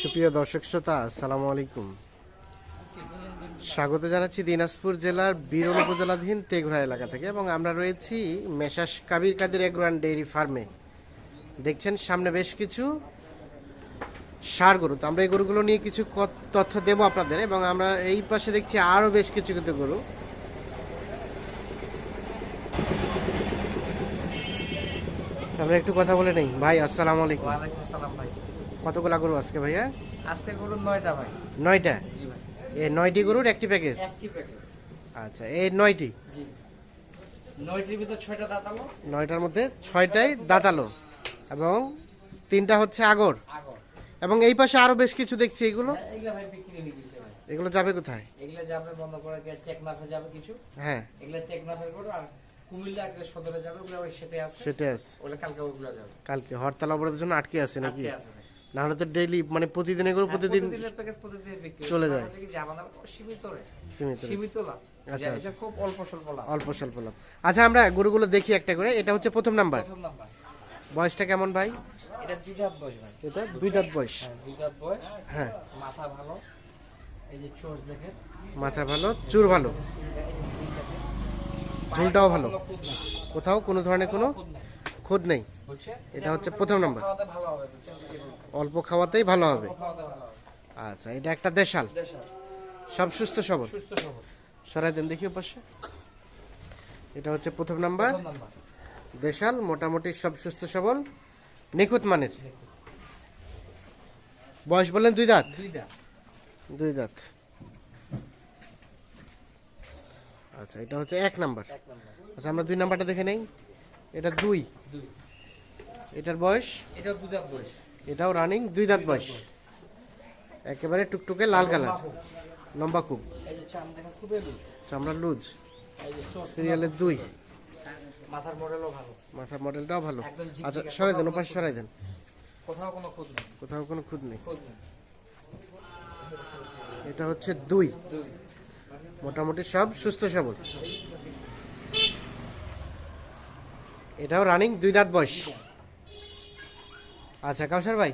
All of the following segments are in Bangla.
সুপ্রিয় দর্শক শ্রোতা, আসসালামু আলাইকুম। স্বাগত জানাচ্ছি দিনাজপুর জেলার বীরন উপজেলাধীন তেঘরা এলাকা থেকে এবং আমরা রয়েছি মেশাস কাবির কাদের এগ্রান ডেইরি ফার্মে। দেখছেন, সামনে বেশ কিছু সার গরু। তো আমরা এই গরুগুলো নিয়ে কিছু তথ্য দেবো আপনাদের এবং আমরা এই পাশে দেখছি আরও বেশ কিছু কিছু গরু। আমরা একটু কথা বলে নেই। ভাই, আসসালামু আলাইকুম। ভাই। কতগুলা গরু আজকে ভাইয়া? আজকে করুন নয়টা ভাই। নয়টা? জি ভাই। এই নয়টি গরুর একটি প্যাকেজ একটি প্যাকেজ আচ্ছা এই নয়টি? জি। নয়টির ভিতর ছয়টা দাঁতালো। নয়টার মধ্যে ছয়টাই দাঁতালো এবং তিনটা হচ্ছে আগর। এবং এই পাশে আরও বেশ কিছু দেখছি এগুলো? হ্যাঁ, এগুলা ভাই বিক্রি হয়ে গেছে ভাই। এগুলো যাবে কোথায়? এগুলা যাবে বন্ধ করে টেকনাফে যাবে কিছু। হ্যাঁ। এগুলা টেকনাফের করো আর কুমিল্লা আগে সদরে যাবে ওগুলা ওই সেটে আছে। সেটা আছে। ওগুলা কালকে ওগুলা যাবে। কালকে হরতাল অবরোধের জন্য আটকে আছে নাকি? আজকে আছে। ভাই না হলে তো ডেইলি মানে প্রতিদিন এগুলো প্রতিদিন হয়। চলে যায়। সীমিত রে। সীমিত সীমিত আচ্ছা, খুব অল্প স্বল্প লাভ। অল্প স্বল্প লাভ। আচ্ছা আমরা গরুগুলো দেখি একটা করে। এটা হচ্ছে প্রথম নাম্বার। বয়সটা কেমন ভাই? এটা দুই দাঁত বয়স ভাই। এটা দুই দাঁত বয়স। হ্যাঁ দুই দাঁত বয়স। হ্যাঁ। মাথা ভালো। এই যে চোখ দেখে মাথা ভালো চুর ভালো। ঝুলটাও ভালো। কোথাও কোনো ধরনের কোনো খুদ নেই। এটা হচ্ছে প্রথম নাম্বার? অল্প খাওয়াতেই ভালো হবে। আচ্ছা এটা একটা দেশাল। সব সুস্থ সবল। সরাই দেন দেখি পাশে এটা হচ্ছে প্রথম নাম্বার। দেশাল মোটামুটি সব সুস্থ সবল। নিখুঁত মানের। বয়স বললেন দুই দাঁত? দুই দাঁত। আচ্ছা এটা হচ্ছে এক নাম্বার। আচ্ছা আমরা দুই নাম্বারটা দেখে নেই। এটা দুই। এটার বয়স? এটাও দুই দাঁত বয়স। এটাও রানিং দুই দাঁত বয়স। একেবারে টুকটুকে লাল কালার লম্বা খুব। এই যে চাম দেখা খুবই লুজ। সিরিয়ালের দুই। মাথার মডেলও ভালো। মাথার মডেলটাও ভালো। আচ্ছা সরাই দেন ওপাশে সরাই দেন। কোথাও কোনো নেই। কোথাও কোনো খুদ নেই। এটা হচ্ছে দুই। মোটামুটি সব সুস্থ সবল এটাও রানিং দুই দাঁত বয়স। আচ্ছা কাউসার ভাই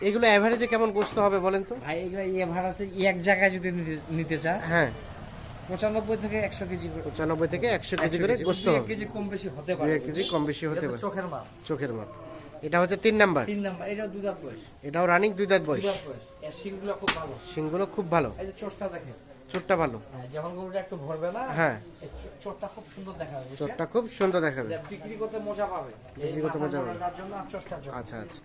এগুলো অ্যাভারেজে কেমন গোস্ত হবে বলেন তো? ভাই এগুলো আছে এক জায়গায় যদি নিতে- চায় হ্যাঁ। পঁচানব্বই থেকে একশো কেজি পঁচানব্বই থেকে একশো কেজি করে গোস্ত এক কেজি কম বেশি হতে পারে। এক কেজি কম বেশি হতে পারে। চোখের মাপ। চোখের মাপ। এটা হচ্ছে তিন নাম্বার। তিন নাম্বার এটাও দুই দাঁত বয়স। এটাও রানিং দুই দাঁত বয়স। শিংগুলো খুব ভালো। সিংগুলো খুব ভালো। এই যে চোষটা দেখে চোটটা ভালো। হ্যাঁ যখন গরুটা একটু ভরবে না হ্যাঁ। চোরটা খুব সুন্দর দেখা যাবে বুঝছেন? খুব সুন্দর দেখাবে যা বিক্রি করতে মজা পাবে। বিক্রি করতে মজা পাবে। তার জন্য আর চোষটার জন্য। আচ্ছা আচ্ছা।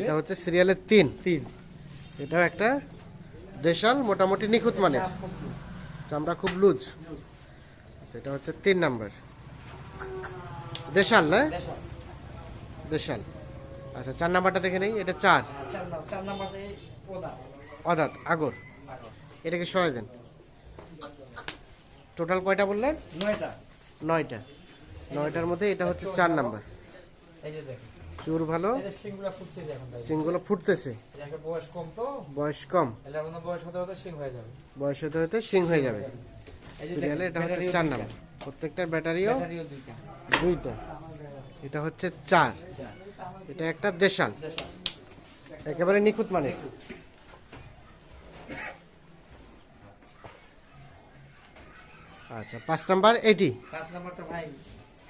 এটা হচ্ছে সিরিয়ালের তিন। তিন। এটাও একটা দেশাল মোটামুটি নিখুঁত মানের। লুজ। চামড়া খুব লুজ। আচ্ছা, এটা হচ্ছে তিন নাম্বার। দেশাল না? দেশাল। আচ্ছা চার নাম্বারটা দেখে নেই এটা চার। চার নাম্বার অদাত আগর। আগর। এটাকে সরাই দেন। টোটাল কয়টা বললেন? নয়টা। নয়টা। নয়টার মধ্যে এটা হচ্ছে চার নাম্বার। চুর ভালো? সিংগুলো ফুটতেছে বয়স কম তো। বয়স কম। এলে বয়স হতে হতে শিং হয়ে যাবে। বয়স হতে হতে সিং হয়ে যাবে। সিরিয়ালে এটা হচ্ছে চার নাম্বার। প্রত্যেকটার ব্যাটারিও দুইটা। এটা হচ্ছে চার। এটা একটা দেশাল। একেবারে নিখুঁত মানে আচ্ছা পাঁচ নাম্বার এটি? পাঁচ নাম্বারটা ভাই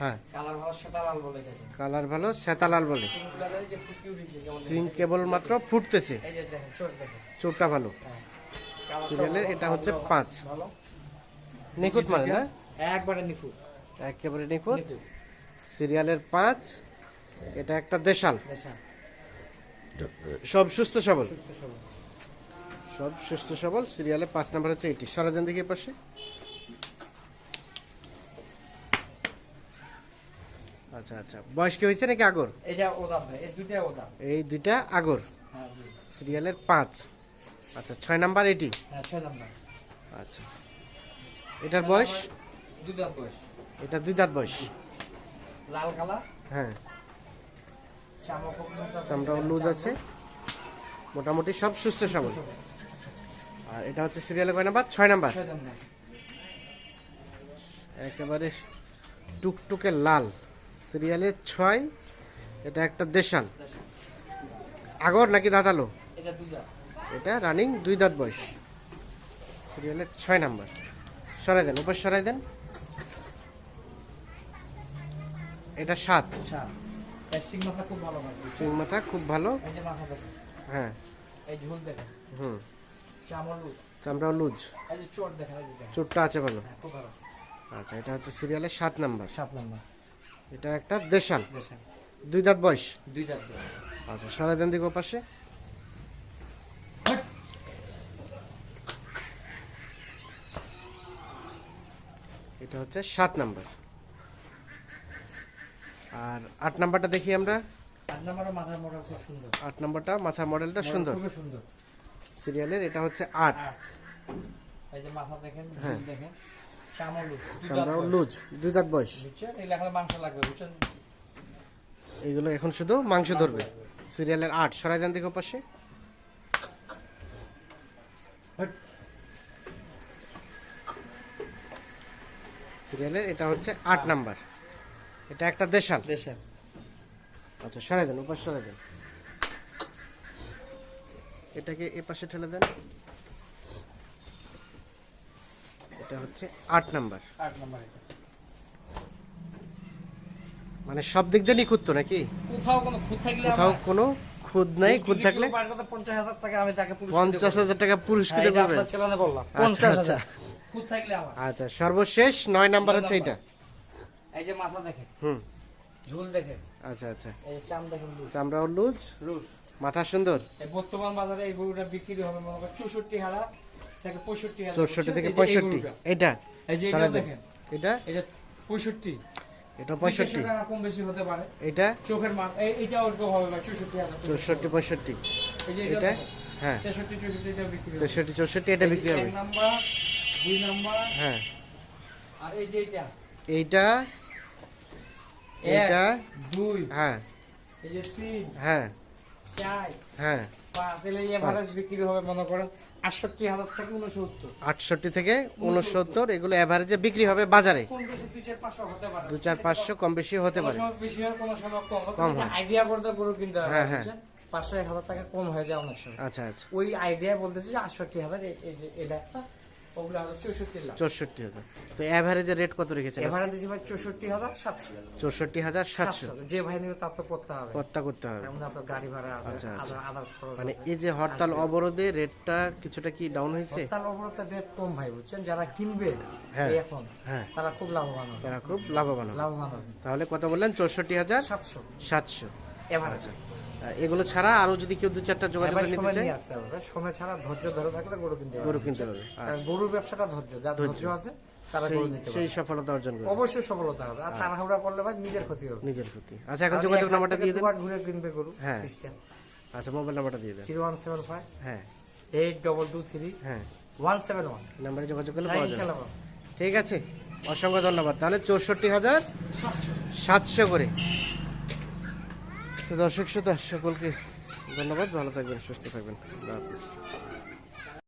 হ্যাঁ। কালার ভালো বলে কালার শ্বেতালাল বলে। কেমন সিং কেবল মাত্র ফুটতেছে। চোরটা ভালো। হ্যাঁ। সিরিয়ালের এটা হচ্ছে পাঁচ। নিখুঁত মানে না? একবারে নিখুঁত। একেবারে নিখুঁত। সিরিয়ালের পাঁচ এটা একটা দেশাল। সব সুস্থ সবল। সব সুস্থ সবল সিরিয়ালে পাঁচ নাম্বার হচ্ছে এটি। সারাদিন এ পাশে আচ্ছা আচ্ছা। বয়স কি হয়েছে নাকি আগর? এটা ওদা ভাই এই দুইটা ওদা এই দুইটা আগর? হ্যাঁ সিরিয়ালের পাঁচ। আচ্ছা ছয় নাম্বার এটি? হ্যাঁ ছয় নাম্বার। আচ্ছা। এটার বয়স? দুই দাঁত বয়স। এটা দুই দাঁত বয়স। লাল কালার? হ্যাঁ। চামড়া লুজ আছে। মোটামুটি সব সুস্থ সবল। আর এটা হচ্ছে সিরিয়ালের কয় নাম্বার। ছয় নাম্বার। একেবারে টুকটুকে লাল। সিরিয়ালে ছয় এটা একটা দেশাল। আগর নাকি দাঁতালো? এটা এটা রানিং দুই দাঁত বয়স। সিরিয়ালের ছয় নাম্বার। সরাই দেন উপর সরাই দেন। এটা সাত। সিং মাথা খুব ভালো। হয়। হুম। চামড় লুজ। চোটটা আছে ভালো। হ্যাঁ, ভালো আচ্ছা এটা হচ্ছে সিরিয়ালের সাত নাম্বার। সাত নাম্বার। এটা একটা দেশাল। দুই দাঁত বয়স? দুই দাঁত। আচ্ছা দেন দিকে পাশে। এটা হচ্ছে সাত নাম্বার। আর আট নাম্বারটা দেখি আমরা। আট নাম্বারটা মাথার মডেলটা সুন্দর। সিরিয়ালের এটা হচ্ছে আট। আট। এই যে মাথা দেখেন হ্যাঁ। দেখেন। চামড় লুজ দুই দাঁত বয়স। এইগুলো এখন শুধু মাংস ধরবে। সিরিয়ালের আট সরাই দেন দিকে পাশে সিরিয়ালের এটা হচ্ছে আট নাম্বার। এটা একটা দেশাল। দেশের আচ্ছা সরাই দেন উপাস সরাই দেন। এটাকে এ পাশে ঠেলে দেন। এটা হচ্ছে আট নাম্বার। আট নাম্বার মানে সব দিক দিয়ে নিখুঁত তো নাকি? কোথাও কোনো খুঁত থাকলে কোথাও কোনো খুদ নাই খুদ থাকলে পঞ্চাশ হাজার টাকা পুরস্কৃত হ্যাঁ, করবে আচ্ছা, আচ্ছা। আচ্ছা সর্বশেষ নয় নাম্বার হচ্ছে এটা এই যে মাথা দেখে হুম। ঝুল দেখে আচ্ছা আচ্ছা। এই চাম দেখেন লুজ চামড়াও লুজ লুজ মাথা সুন্দর। এই বর্তমান বাজারে এই গরুটা বিক্রি হবে মনে চৌষট্টি হাজার। চৌষট্টি থেকে পঁয়ষট্টি। এটা এটা? এটা পঁয়ষট্টি। এটা পঁয়ষট্টি। কম বেশি হতে পারে। এটা? চোখের মান এই অল্প হবে ভাই চৌষট্টি হাজার চৌষট্টি পঁয়ষট্টি। এটা হ্যাঁ। তেষট্টি চৌষট্টি এটা বিক্রি হবে। চৌষট্টি চৌষট্টি এটা বিক্রি হবে। নাম্বার দুই নাম্বার। হ্যাঁ। আর এই যে এটা এইটা? এটা দুই। হ্যাঁ। এই যে তিন হ্যাঁ। চার। হ্যাঁ। বিক্রি হবে মনে করেন আটষট্টি হাজার থেকে উনসত্তর আটষট্টি থেকে উনসত্তর এগুলো অ্যাভারেজে বিক্রি হবে বাজারে। দু চার পাঁচশো কম বেশি হতে পারে। কম। আইডিয়া করতে গরু কিনতে হবে হ্যাঁ, হ্যাঁ। পাঁচশো এক হাজার টাকা কম হয়ে যায় অনেক সময়। আচ্ছা আচ্ছা। ওই আইডিয়া বলতেছে যে আটষট্টি হাজার এটা একটা ওগুলো হলো চৌষট্টি লাখ। চৌষট্টি হাজার। তো অ্যাভারেজে রেট কত রেখেছেন? এবারে ভাই চৌষট্টি হাজার সাতশো। চৌষট্টি হাজার সাতশো। সাতশো। যে ভাই নিবে তার তো করতে হবে। কর্তা করতে হবে। এমন আপনার গাড়ি ভাড়া আছে। আদার্স খরচ মানে এই যে হরতাল অবরোধে রেটটা কিছুটা কি ডাউন হয়েছে? রেট কম ভাই বুঝছেন? যারা কিনবে হ্যাঁ। এখন হ্যাঁ। তারা খুব লাভবান হবে। তারা খুব লাভবান হবে। লাভবান হবে। তাহলে কত বললেন? চৌষট্টি হাজার সাতশো। সাতশো। এভারেজ এগুলো ছাড়া আরও যদি কেউ দু চারটা যোগাযোগ নিতে চায়? আসতে হবে। সময় ছাড়া ধৈর্য ধরে থাকলে গরু কিনতে হবে গরু কিনতে হবে কারণ গরুর ব্যবসাটা ধৈর্য। যা ধৈর্য। আছে তারা গরু সেই নিতে সেই সফলতা অর্জন করবে। অবশ্যই সফলতা হবে। আর তাড়াহুড়া করলে ভাই নিজের ক্ষতি হবে। নিজের ক্ষতি। আচ্ছা এখন যোগাযোগ নাম্বারটা দিয়ে দেন। ঘুরে কিনবে গরু হ্যাঁ। আচ্ছা মোবাইল নাম্বারটা দিয়ে দেন। জিরো ওয়ান সেভেন ফাইভ হ্যাঁ। এইট ডবল টু থ্রি হ্যাঁ। One seven one. নাম্বারে যোগাযোগ করলে হ্যাঁ পাওয়া যাবে। ঠিক আছে। অসংখ্য ধন্যবাদ। তাহলে চৌষট্টি হাজার সাতশো করে। দর্শক শ্রোতা সকলকে ধন্যবাদ। ভালো থাকবেন সুস্থ থাকবেন।